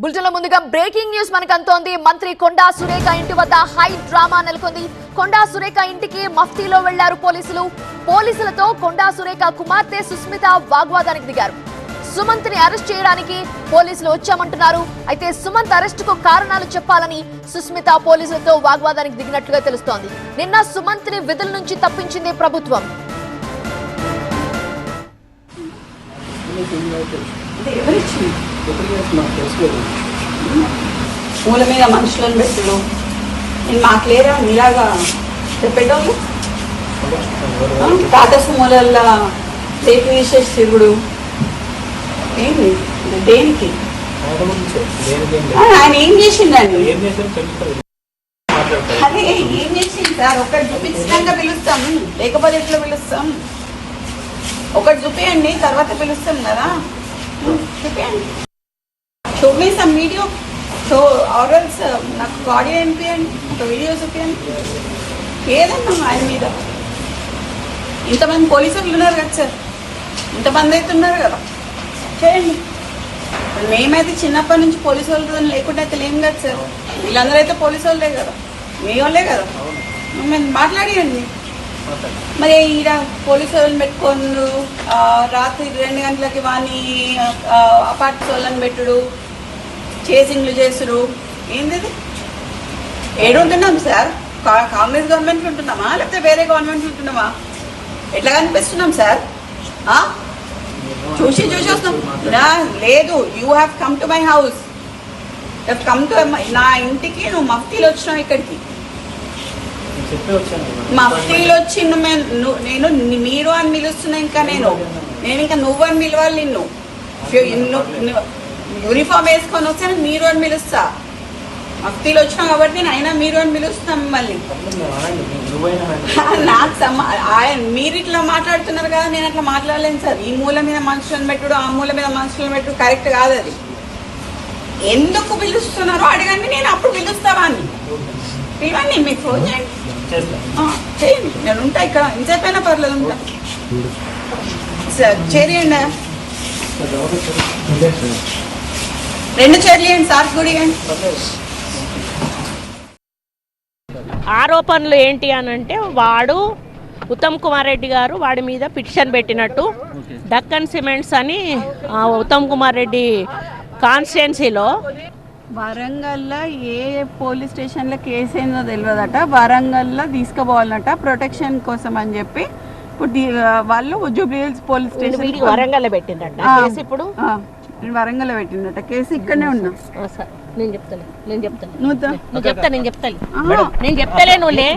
బులెటిన్లో ముందుగా breaking news మనకు అంతోంది మంత్రి కొండా సురేఖ ఇంటి వద్ద హై డ్రామా నెలకొంది. కొండా సురేఖ ఇంటికి మఫ్తీలో వెళ్ళారు పోలీసులు. పోలీసులతో కొండా సురేఖ కుమార్తె సుస్మిత వాగ్వాదానికి దిగారు. సుమంత్ని అరెస్ట్ చేయడానికి పోలీసులు వచ్చామంటున్నారు. అయితే సుమంత్ అరెస్ట్కు కారణాలు చెప్పాలని సుస్మిత పోలీసులతో వాగ్వాదానికి దిగినట్లుగా తెలుస్తోంది. నిన్న సుమంత్ని విధుల నుంచి తప్పించింది ప్రభుత్వం. అంటే పూల మూల మీద మనుషులను పెట్టుడు. నేను మాకు లేరా? మీలాగా చెప్పేటోళ్ళు? తాత టాటా సుమోలల్లా రేపు తీసేసి తిరుగుడు. ఏంది? దేనికి? ఆయన ఏం చేసిండండి అదే ఏం చేసింది సార్? ఒకటి చూపించినాక పిలుస్తాం. లేకపోతే ఎట్లా పిలుస్తాం? ఒకటి చూపించండి తర్వాత పిలుస్తాం కదా చూపించండి show me some video so orders నాకు ఆడియో ఎంపియండి ఒక వీడియో చూపించండి ఏదన్నా ఆయన మీద. ఇంతమంది పోలీసులు ఉన్నారు కదా సార్. ఇంతమంది అయితే ఉన్నారు కదా. చేయండి. మేమైతే చిన్నప్పటి నుంచి పోలీసు వాళ్ళతో లేకుండా అయితే లేం కదా సార్. వీళ్ళందరూ అయితే పోలీసు వాళ్ళే కదా. మీ వాళ్ళే కదా. మేము మాట్లాడియండి. మరి ఈడ పోలీసు వాళ్ళని పెట్టుకోండు రాత్రి రెండు గంటలకి వాని అపార్ట్స్ వాళ్ళని పెట్టుడు. చేసింగ్లు చేసుడు ఏంది ఏడుంటున్నాం ఏడు ఉంటున్నాం సార్. కా- కాంగ్రెస్ గవర్నమెంట్ ఉంటున్నామా? లేకపోతే వేరే గవర్నమెంట్ ఉంటున్నామా? ఎట్లా కనిపిస్తున్నాం సార్? ఆ? చూసి చూసి వస్తున్నాం. నా లేదు. You have come to my house come to నా ఇంటికి నువ్వు మఫ్తీలు వచ్చినావు ఇక్కడికి. మఫ్తీలు వచ్చి నువ్వు నేను మీరు అని పిలుస్తున్నా ఇంకా నేను. నేను ఇంకా నువ్వు అని పిలవాలి నిన్ను. యూనిఫామ్ వేసుకొని వస్తే నేను మీరు అని పిలుస్తా. మఫ్తీలు వచ్చినావు కాబట్టి నేను అయినా మీరు అని మిమ్మల్ని. నువ్వైనా నాకు ఆయన మీరు ఇట్లా మాట్లాడుతున్నారు కదా నేను అట్లా మాట్లాడలేను సార్. ఈ మూల మీద మనుషులను పెట్టుడు ఆ మూల మీద మనుషులను పెట్టుడు కరెక్ట్ కాదు అది. ఎందుకు పిలుస్తున్నారో అడగండి నేను అప్పుడు పిలుస్తావా అని పిలవండి మీకు ఫోన్ చేయండి. చేయండి. నేను ఉంటా ఇక్కడ. ఇంతసేపైనా పర్లేదు ఉంటా. సార్ చేరియండి. రెండు చేరియండి సార్ గుడి ఆరోపణలు ఏంటి అని అంటే వాడు ఉత్తమ్ కుమార్ రెడ్డి గారు వాడి మీద పిటిషన్ పెట్టినట్టు డక్కన్ సిమెంట్స్ అని ఆ, ఉత్తమ్ కుమార్ రెడ్డి కాన్స్టిట్యున్సీలో వరంగల్లో ఏ పోలీస్ స్టేషన్లో కేసు ఏందో తెలియదట వరంగల్లో తీసుకుపోవాలన్నట ప్రొటెక్షన్ కోసం అని చెప్పి. ఇప్పుడు వాళ్ళు జూబ్లీ హిల్స్ పోలీస్ స్టేషన్ వరంగల్లో పెట్టిందట. కేసు ఇప్పుడు? నేను వరంగల్లో పెట్టిందట. కేసు ఇక్కడనే ఉన్నా. నేను చెప్తాను నేను చెప్తాను నువ్వు చెప్తా? నేను చెప్తాను. నేను చెప్తలే. నువ్వులే.